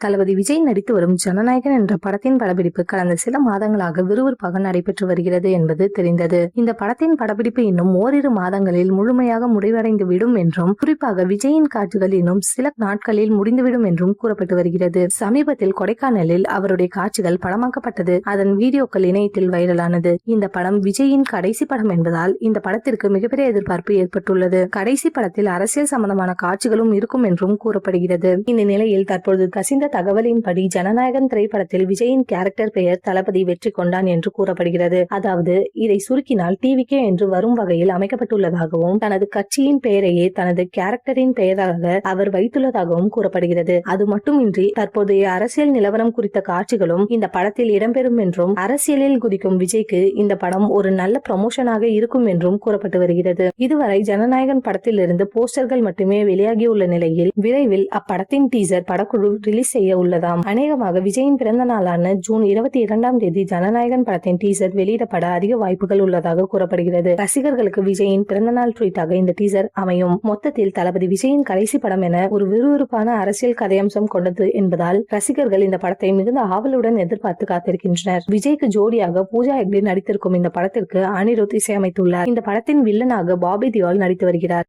தளபதி விஜய் நடித்து வரும் ஜனநாயகன் என்ற படத்தின் படப்பிடிப்பு கடந்த சில மாதங்களாக விறுவிறுப்பாக நடைபெற்று வருகிறது என்பது தெரிந்தது. இந்த படத்தின் படப்பிடிப்பு இன்னும் ஓரிரு மாதங்களில் முழுமையாக முடிவடைந்து விடும் என்றும் குறிப்பாக விஜயின் காட்சிகள் இன்னும் சில நாட்களில் முடிந்துவிடும் என்றும் கூறப்பட்டு வருகிறது. சமீபத்தில் கொடைக்கானலில் அவருடைய காட்சிகள் படமாக்கப்பட்டது. அதன் வீடியோக்கள் இணையத்தில் வைரலானது. இந்த படம் விஜயின் கடைசி படம் என்பதால் இந்த படத்திற்கு மிகப்பெரிய எதிர்பார்ப்பு ஏற்பட்டுள்ளது. கடைசி படத்தில் அரசியல் சம்பந்தமான காட்சிகளும் இருக்கும் என்றும் கூறப்படுகிறது. இந்த நிலையில் தற்பொழுது கசிந்த தகவலின்படி ஜனநாயகன் திரைப்படத்தில் விஜயின் கேரக்டர் பெயர் தளபதி வெற்றி கொண்டான் என்று கூறப்படுகிறது. அதாவது இதை சுருக்கினால் டிவிகே என்று வரும் வகையில் அமைக்கப்பட்டுள்ளதாகவும் தனது கட்சியின் பெயரையே தனது கேரக்டரின் பெயராக அவர் வைத்துள்ளதாகவும் கூறப்படுகிறது. அது மட்டுமின்றி தற்போதைய அரசியல் நிலவரம் குறித்த காட்சிகளும் இந்த படத்தில் இடம்பெறும் என்றும் அரசியலில் குதிக்கும் விஜய்க்கு இந்த படம் ஒரு நல்ல ப்ரமோஷனாக இருக்கும் என்றும் கூறப்பட்டு வருகிறது. இதுவரை ஜனநாயகன் படத்திலிருந்து போஸ்டர்கள் மட்டுமே வெளியாகியுள்ள நிலையில் விரைவில் அப்படத்தின் டீசர் படக்குழு ரிலீஸ் செய்ய உள்ளதாம். அநேகமாக விஜயின் பிறந்த நாளான ஜூன் இருபத்தி இரண்டாம் தேதி ஜனநாயகன் படத்தின் டீசர் வெளியிடப்பட அதிக வாய்ப்புகள் உள்ளதாக கூறப்படுகிறது. ரசிகர்களுக்கு விஜயின் பிறந்தநாள் ட்வீட்டாக இந்த டீசர் அமையும். மொத்தத்தில் தளபதி விஜயின் கடைசி படம் என ஒரு விறுவிறுப்பான அரசியல் கதையம்சம் கொண்டது என்பதால் ரசிகர்கள் இந்த படத்தை மிகுந்த ஆவலுடன் எதிர்பார்த்து காத்திருக்கின்றனர். விஜய்க்கு ஜோடியாக பூஜா ஹெக்டே நடித்திருக்கும் இந்த படத்திற்கு அனிருத் இசையமைத்துள்ளார். இந்த படத்தின் வில்லனாக பாபி தியோல் நடித்து வருகிறார்.